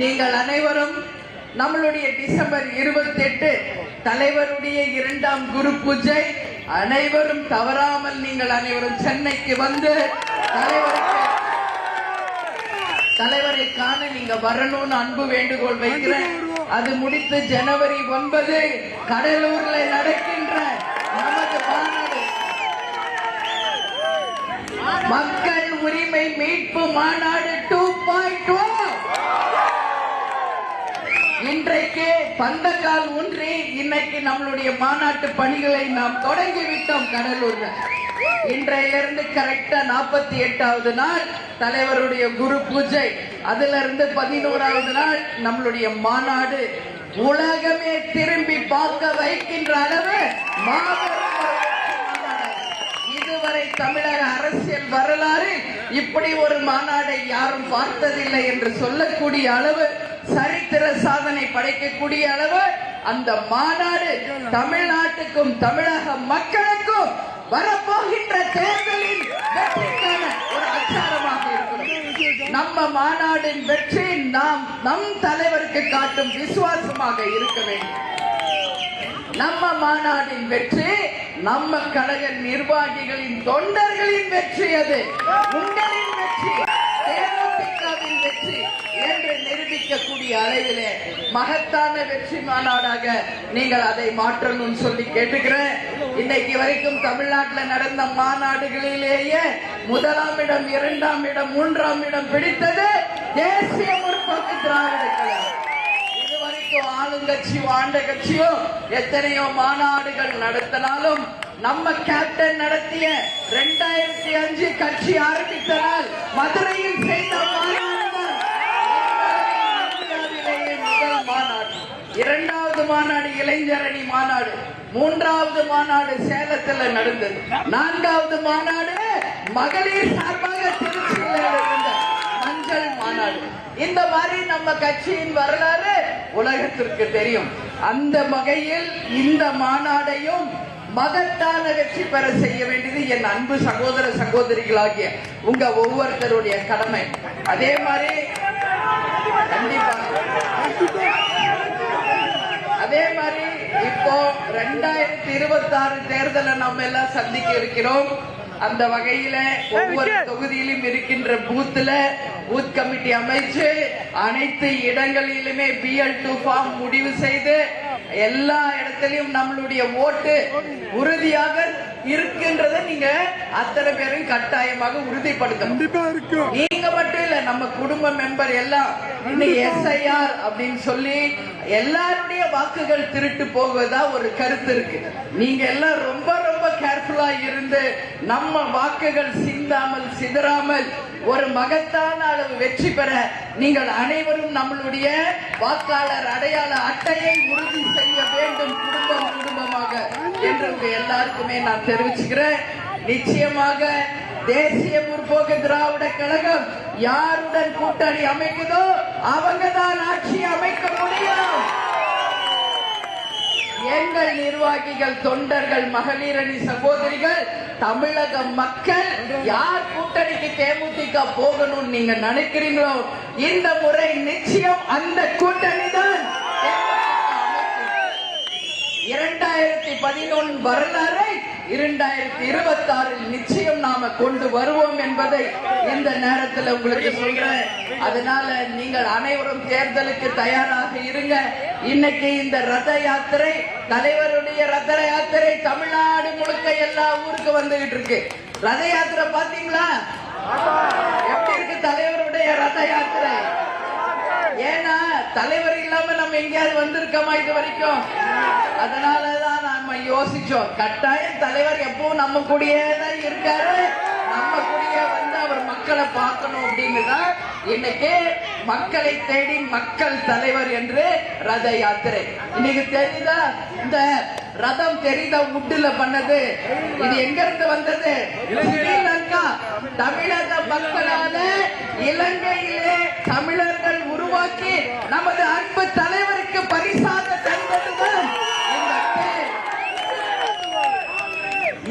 நீங்கள் அனைவரும் நம்மளுடைய டிசம்பர் இருபத்தி எட்டு தலைவருடைய இரண்டாம் குரு பூஜை. அனைவரும் தவறாமல் நீங்கள் அனைவரும் சென்னைக்கு வந்து தலைவருக்கு தலைவரை காண நீங்க வரணும்னு அன்பு வேண்டுகோள் வைக்கிறேன். அது முடித்து ஜனவரி ஒன்பது கடலூர்ல நடக்கின்ற நமது மாநாடு. மக்கள் உரிமை மீட்பு மாநாடு டூ பாயிண்ட் பந்தக்கால் ஒன்றே இன்னைக்கு நம்மளுடைய மாநாட்டு பணிகளை நாம் தொடங்கி விட்டோம் கடலூர்ல. இன்றையிலிருந்து கரெக்டா நாற்பத்தி எட்டாவது நாள் தலைவருடைய குரு பூஜை. அதுல இருந்து பதினோராவது நாள் நம்மளுடைய மாநாடு. உலகமே திரும்பி பார்க்க வைக்கின்ற அளவு மாபெரும் இதுவரை தமிழக அரசியல் வரலாறு இப்படி ஒரு மாநாடை யாரும் பார்த்ததில்லை என்று சொல்லக்கூடிய அளவு சரித்திர சாதனை படைக்கக்கூடிய அளவு அந்த மாநாடு தமிழ்நாட்டுக்கும் தமிழக மக்களுக்கும் வரப்போகின்ற தேர்தலின் வெற்றிக்கான ஒரு அச்சாரமாக இருக்கிறது. நம்ம மாநாடின் வெற்றி நாம் நம் தலைவருக்கு காட்டும் விசுவாசமாக இருக்க வேண்டும். நம்ம மாநாடின் வெற்றி நம்ம கழக நிர்வாகிகளின் தொண்டர்களின் வெற்றி அது. உங்களின் வெற்றி. தேமுதிகவின் வெற்றி என்று நிரூபிக்கக்கூடிய அளவிலே மகத்தான வெற்றி மாநாடாக நீங்கள் அதை மாற்றணும் சொல்லி கேட்டுக்கிறேன். இன்னைக்கு வரைக்கும் தமிழ்நாட்டில் நடந்த மாநாடுகளிலேயே முதலாம் இடம் இரண்டாம் இடம் மூன்றாம் இடம் பிடித்தது தேசிய முற்போக்கு திராவிட கழகம். இது வரைக்கும் ஆண்ட கட்சியோ எத்தனையோ மாநாடுகள் நடத்தினாலும் நம்ம கேப்டன் நடத்திய ரெண்டாயிரத்தி அஞ்சு கட்சி ஆரம்பித்த மதுரையில் செய்த மாநாடுதான் இரண்டாவது மாநாடு இளைஞரணி மாநாடு மூன்றாவது மாநாடு சேலத்துல நடந்தது. நான்காவது மாநாடு மகளிர் சார்பாக திருச்சியில் இருந்த மஞ்சள் மாநாடு. இந்த மாதிரி நம்ம கட்சியின் வரலாறு உலகத்திற்கு தெரியும். அந்த வகையில் இந்த மாநாடையும் மகத்தான வெற்றி பெற செய்ய வேண்டியது என் அன்பு சகோதர சகோதரிகளாகிய உங்க ஒவ்வொருத்தருடைய கடமை. அதே மாதிரி கண்டிப்பா அதே மாதிரி இப்போ ரெண்டாயிரத்தி இருபத்தி ஆறு தேர்தலை நம்ம எல்லாம் சந்திக்க இருக்கிறோம். அந்த வகையில ஒவ்வொரு தொகுதியிலும் இருக்கின்ற பூத்துல பூத் கமிட்டி அமைச்சு அனைத்து இடங்களிலுமே பிஎல் டூ ஃபார்ம் முடிவு செய்து எல்லா இடத்திலையும் நம்மளுடைய ஓட்டு உறுதியாக இருக்கின்றதை நீங்க அத்தனை பேரும் கட்டாயமாக உறுதிப்படுத்தணும். நீங்க மட்டும் இல்ல நம்ம குடும்ப மெம்பர் எல்லாம் எஸ்ஐஆர் அப்படின்னு சொல்லி எல்லாருடைய வாக்குகள் திருட்டு போவதா ஒரு கருத்து இருக்கு. நீங்க எல்லாம் ரொம்ப ரொம்ப கேர்ஃபுல்லா இருந்து நம்ம வாக்குகள் சிந்தாமல் சிதறாமல் ஒரு மகத்தான அளவு வெற்றி பெற நீங்கள் அனைவரும் நம்மளுடைய வாக்காளர் அடையாள அட்டையை உறுதி செய்ய வேண்டும். குடும்பம் குடும்பமாக என்று எல்லாருக்குமே நான் தெரிவிச்சுக்கிறேன். நிச்சயமாக தேசிய முற்போக்கு திராவிட கழகம் யாருடன் கூட்டணி அமைக்குதோ அவங்க தான் ஆட்சி அமைக்க முடியும். எங்கள் நிர்வாகிகள் தொண்டர்கள் மகளிரணி சகோதரிகள் தமிழக மக்கள் யார் கூட்டணிக்கு தேமுதிக போகணும்னு நீங்க நினைக்கிறீங்களோ இந்த முறை நிச்சயம் அந்த கூட்டணி தான் இரண்டாயிரத்தி பதினொன்று வரலாறை இரண்டாயிரத்தி இருபத்தி ஆறில் நிச்சயம் நாம கொண்டு வருவோம் என்பதை இந்த நேரத்தில் உங்களுக்கு சொல்றேன். அதனால நீங்கள் அனைவரும் தேர்தலுக்கு தயாராக இருங்க. இன்னைக்கு இந்த ரத யாத்திரை தலைவருடைய ரத யாத்திரை தமிழ்நாடு முழுக்க எல்லா ஊருக்கு வந்துகிட்டு இருக்கு. ரத யாத்திரை பாத்தீங்களா எப்படி இருக்கு தலைவருடைய ரத யாத்திரை? ஏன்னா தலைவர் இல்லாம நம்ம எங்கேயாவது வந்திருக்கோமா இது வரைக்கும்? அதனாலதான் நாம யோசிச்சோம். கட்டாயம் தலைவர் எப்பவும் நம்ம கூடயே தான் இருக்காரு. நம்ம கூடயே வந்து அவர் மக்களை பார்க்கணும் அப்படின்னு தான் இன்னைக்கு மக்களை தேடி மக்கள் தலைவர் என்று ரத யாத்திரை. இன்னைக்கு தெரியுதா? இந்த ரதம் தெரியுதா உட்டுல பண்ணது. இது எங்க இருந்து வந்தது தமிழக மக்களால இலங்கையிலே தமிழர்கள் உருவாக்கி நமது அன்பு தலைவருக்கு பரிசாக தந்ததுதான்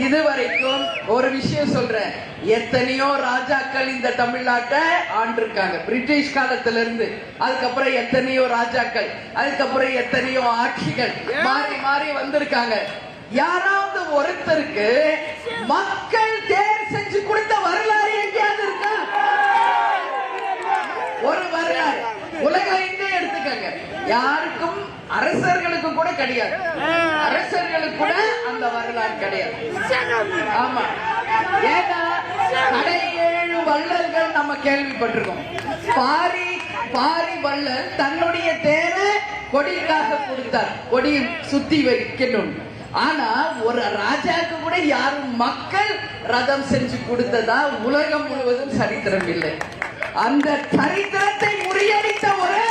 இதுவரைக்கும் ஒரு விஷயம் சொல்றேன். எத்தனையோ ராஜாக்கள் இந்த தமிழ்நாட்டை ஆண்டிருக்காங்க. பிரிட்டிஷ் காலத்துல இருந்து அதுக்கப்புறம் எத்தனையோ ராஜாக்கள் அதுக்கப்புறம் எத்தனையோ ஆட்சிகள் மாறி மாறி வந்திருக்காங்க. யாராவது ஒருத்தருக்கு மக்கள் தேர் செஞ்சு கொடுத்த வரலாறு எங்கேயாவது இருக்கா ஒரு வரலாறு உலகம் எங்கே எடுத்துக்கங்க? யாருக்கும் அரசர்களுக்கு கூட கிடையாது. அரசர்களுக்கு கூட அந்த வரலாறு கிடையாது. ஆமா. ஏன்னா ஏழு வள்ளல்கள் நம்ம கேள்விப்பட்டிருக்கோம். பாரி பாரி வள்ளல் தன்னுடைய தேவை கொடிக்காக கொடுத்தார். கொடி சுத்தி வைக்கணும் ஆனா ஒரு ராஜாக்கு கூட யாரும் மக்கள் ரதம் செஞ்சு கொடுத்ததா உலகம் முழுவதும் சரித்திரம் இல்லை. அந்த சரித்திரத்தை முறியடித்த ஒரே